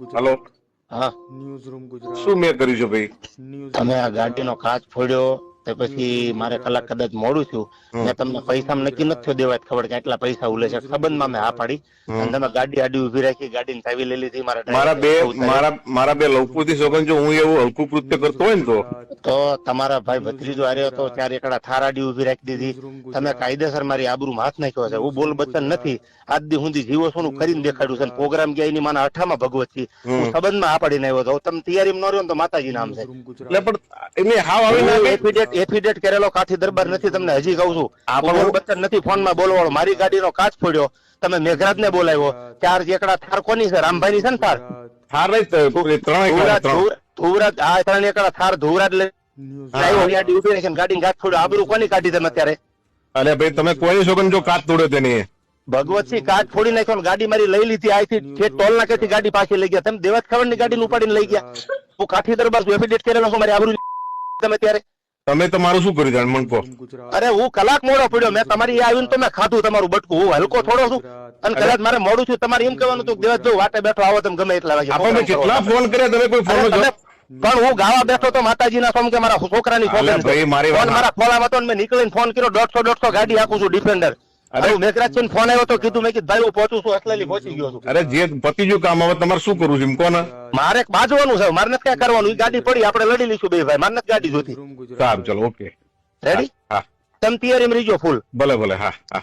Hello. હા. News room Gujarat. શું મેં કર્યું છે ભાઈ? ન્યૂઝ તમે આ ગાડીનો કાચ ફોડ્યો. તે પછી મારે કલાક કદાચ મોડું છું મેં તમને પૈસા નક્કી નથી થયો ખબર કે એટલા પૈસા ઉલે છે. સંબંધમાં મેં હા પાડી. અને તમે ગાડી આડી ઊભી રાખી ગાડીની ચાવી લઈ લીધી મારા મારા બે મારા મારા બે લવકુથી સોગન જો હું એવું હલકું કૃત્ય કરતો હોય ને તો? તો તમારા ભાઈ ભત્રીજો હાર્યો તો ત્યારે એકડા થાર આડી ઊભી રાખી દીધી. તમે કાયદેસર મારી આબરૂમાં હાથ નાખ્યો છે. હું બોલ બચન નથી. આજ દી સુધી જીવો છું હું કરીને દેખાડું છે. પ્રોગ્રામ ગયા એની માના અઠામાં ભગવત છે. હું સંબંધમાં આ પાડીને આવ્યો હતો. તમે તૈયારી ન રહ્યો તો માતાજી નામ છે. એટલે પણ એને હાવ આવી ના એફિડેટ કરેલો કાથી દરબાર નથી તમને હજી કહું છું. આ બચ્ચન નથી ફોનમાં બોલવાળો મારી ગાડીનો કાચ ફોડ્યો. તમે મેઘરાજ ને બોલાવ્યો ચાર એકડા થાર કોની છે? રામભાઈ ની છે ને થાર? થાર ધુવરાજ આ ત્રણ એકડા થાર ધુવરાજ લઈ ગાડી ફોડ્યો. આબરૂ કોની કાઢી તમે અત્યારે? અરે ભાઈ તમે કોઈ સોગન જો કાચ તોડ્યો તેની. ભગવતસિંહ કાચ ફોડી નાખ્યો ગાડી મારી લઈ લીધી. આથી ઠેઠ ટોલ નાકેથી ગાડી પાછી લઈ ગયા. તમે દેવાજ ખબરની ગાડી ઉપાડીને લઈ ગયા. હું કાઠી દરબાર એફિડેટ કરેલો છું. મારી આબરૂ તમે ત્યારે તમે તમારું શું કર્યું જાણ? મને કહો. અરે હું કલાક મોડો પડ્યો. મેં તમારી આવ્યું આવીને તો મેં ખાધું તમારું બટકું. હું હલકો થોડો છું. અને કદાચ મારે મોડું છું તમારે એમ કહેવાનું હતું દિવસ જો વાટે બેઠો આવો તમે ગમે એટલા વાગે. આપણે કેટલા ફોન કર્યા? તમે કોઈ ફોન પણ હું ગાવા બેઠો તો માતાજીના સોમ કે મારા છોકરાની ફોન મારા ખોલામાં હતો ને મેં નીકળીને ફોન કર્યો. દોઢસો દોઢસો ગાડી આપું છું ડિફેન્ડર અરે મેઘરાજ ફોન આવ્યો તો કીધું મેં કીધું ભાઈ હું પહોંચું છું અસલેલી પહોંચી ગયો છું. અરે જે પતિજુ કામ હવે તમારે શું કરવું છે કોને? મારે બાજવાનું છે મારે નથી ક્યાં કરવાનું એ ગાડી પડી આપણે લડી લઈશું બે ભાઈ મારે નથી ગાડી જોતી સારું ચલો ઓકે. રેડી હા તમે તૈયારી રહીજો ફૂલ ભલે ભલે હા હા.